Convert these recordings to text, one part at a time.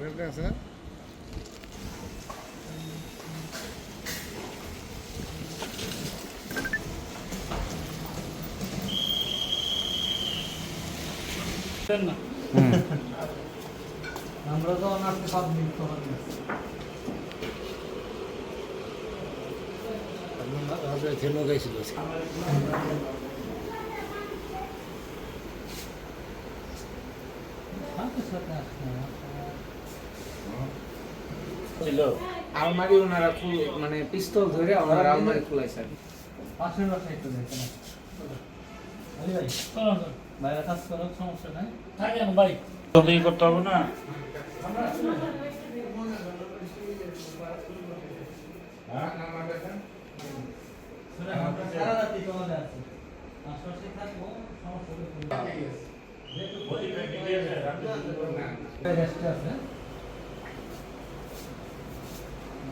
প্যাকেটটা আছে আমরা তো অনার্স সব মিল করে থেমে গেছিল ছিল। আলমারি ওনারা খুল মানে পিস্তল ধরে ওনারা আলমারি খুলাইছে পাশের বাসায় একটু দেখে না আলি ভাই বাইরে কাজ করো সমস্যা নাই। থাকেন ভাই তুমি করতে হবে না?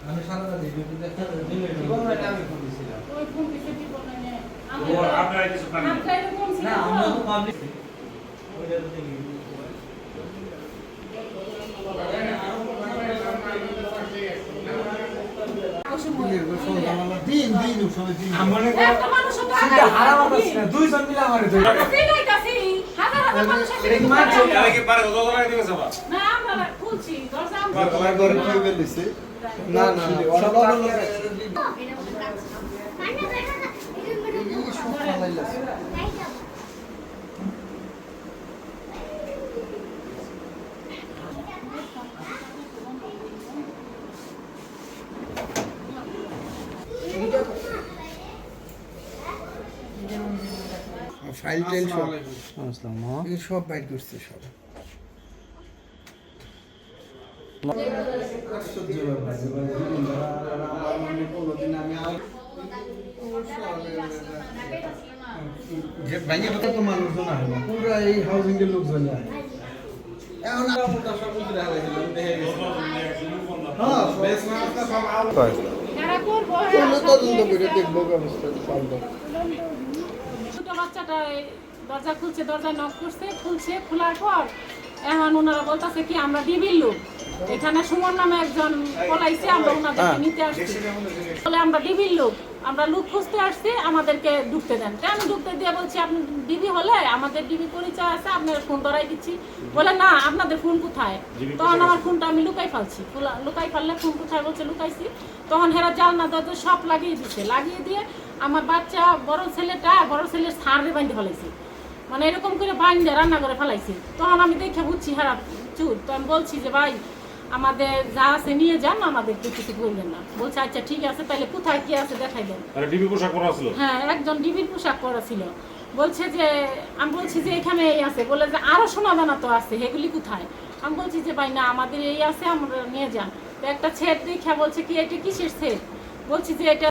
আমি সারা রাতি দেখতে ওই ফোন কিছু দিব না নে। ও কিছু পান আমরা এরকম ছিল না আমরা তো। পাবলিক ওইটা তো দেখি। দিন দিন সবাই দিন। দুইজন মিলে আমারে না, না না ওরা সব বড় লোক তাকে- ফাইল টাইল সব। সব বাইর করছে সব। পুরো এই হাউজিং এর লোকজন এখন হ্যাঁ হ্যাঁ, তদন্ত করে দেখব ব্যবস্থা ছোট বাচ্চাটা দরজা খুলছে দরজা নক করছে, খুলছে, খোলার পর এখন ওনারা বলতেছে কি, আমরা ডিবির লোক। এখানে সুমন নামে একজন পলাইছে আমরা ওনাদেরকে নিতে আসছি। বলে আমরা ডিবির লোক আমরা লোক খুঁজতে আসছি আমাদেরকে ঢুকতে দেন। কেন ঢুকতে দিয়ে বলছি আপনি ডিবি হলে আমাদের ডিবি পরিচয় আছে আপনার ফোন ধরাই দিচ্ছি। বলে না আপনাদের ফোন কোথায়? তখন আমার ফোনটা আমি লুকাই ফেলছি। লুকাই ফেললে ফোন কোথায় বলছে লুকাইছি। তখন হেরা জালনা দরজা সব লাগিয়ে দিচ্ছে লাগিয়ে দিয়ে আমার বাচ্চা বড় ছেলেটা বড় ছেলের সারে বাঁধতে ফেলাইছি। মানে এরকম করে বাইন্দে রান্না করে ফেলাইছি। তখন আমি দেখে বুঝছি হ্যাঁ চুপ তো আমি বলছি যে ভাই আমাদের যা আছে নিয়ে যান আমাদেরকে কিছু করবেন না। বলছে আচ্ছা ঠিক আছে তাহলে কোথায় কি আছে দেখাই দেন। তাহলে ডিবি পোশাক পরা ছিল? হ্যাঁ একজন ডিবির পোশাক পরা ছিল। বলছে যে আমি বলছি যে এখানে এই আছে। বলে যে আরও সোনা দানা তো আছে এগুলি কোথায়? আমি বলছি যে ভাই না আমাদের এই আছে আমরা নিয়ে যান। তো একটা ছেদ দেখা বলছে কি এটা কিসের ছেদ বলছি যে এটা